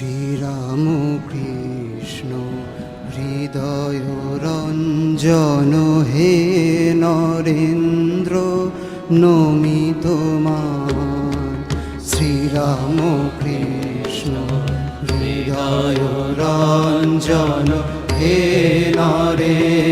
শ্রীরাম কৃষ্ণ হৃদয় রঞ্জন হে নরেন্দ্র নমি তোমার। শ্রীরাম কৃষ্ণ হৃদয় রঞ্জন হে নরেন্দ্র।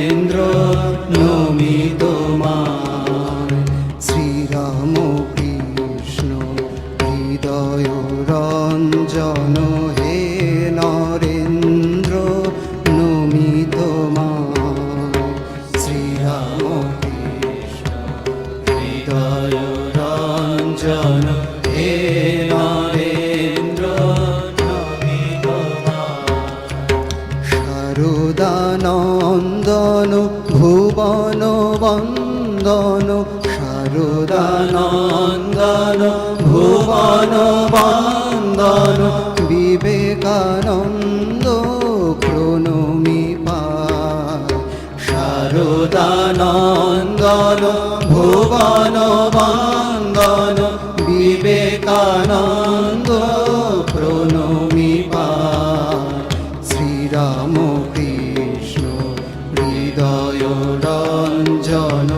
রঞ্জন হে নরেন্দ্র শারদানন্দন ভুবন বন্দন শারদানন্দন ভুবন বন্দন বিবেকানন্দ প্রণমি পায় শারদানন্দন ভুবন বন্দন রঞ্জন।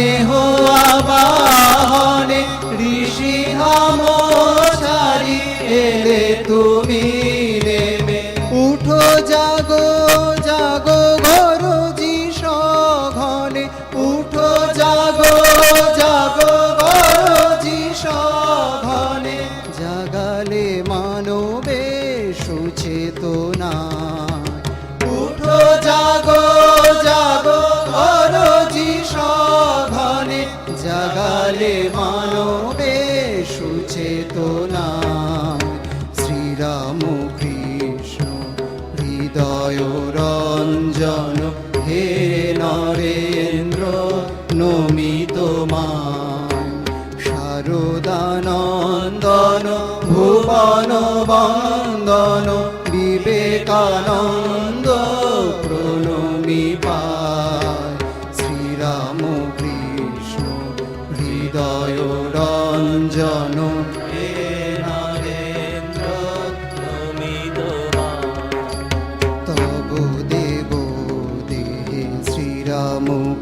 নেহ শারদানন্দন ভুবন বন্দন বিবেকানন্দ প্রণমি পায়। শ্রীরাম কৃষ্ণ হৃদয় রঞ্জন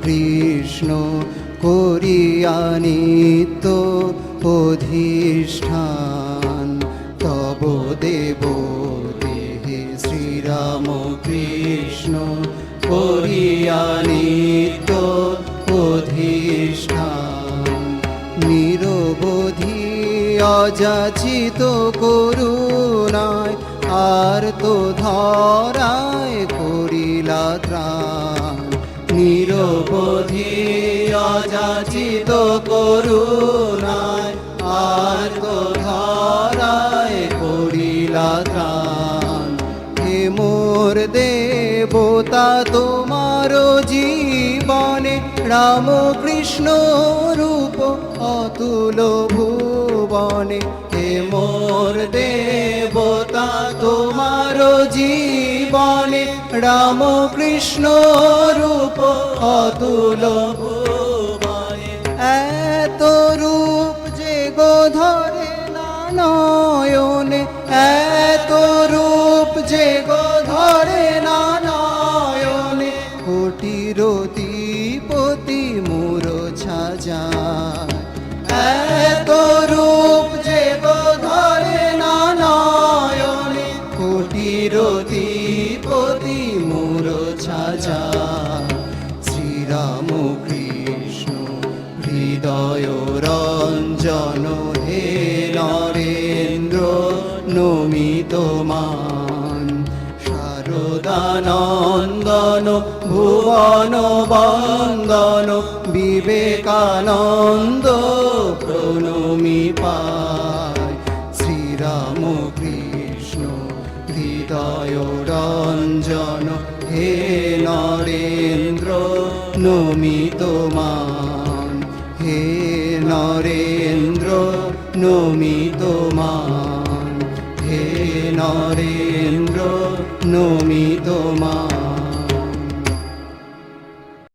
কৃষ্ণ করিয়া নিত্য অধিষ্ঠান, তব দেব দেহে শ্রীরাম কৃষ্ণ করিয়া নিত্য অধিষ্ঠান। নিরবধি অযাচিত করুণায় আর তো ধরায় করিলা ত্রাণ। নিরবধি অযাচিত করুণায় জীবনে রাম কৃষ্ণ রূপ অতুল ভুবনে। হে মোর দেবতা, তোমার জীবনে রাম কৃষ্ণ রূপ অতুল ভুবনে। এত রূপ যে গোধরে না নয়নে, এত রূপ যে গো পতি মোর ছাজা। এত রূপ যে ধরে না নয়নে কোটিরতি পতি মোর ছাজা। শ্রীরাম কৃষ্ণ, হৃদয় রঞ্জন, হে নরেন্দ্র, নমিত মান শারদানন্দন ভুবন বন্দন, বিবেকানন্দ প্রণমি পায়। শ্রীরাম কৃষ্ণ, হৃদয় রঞ্জন, হে নরেন্দ্র, নমিত মান। হে নরেন্দ্র, নমিত মান। হে নরেন্দ্র নমিত মান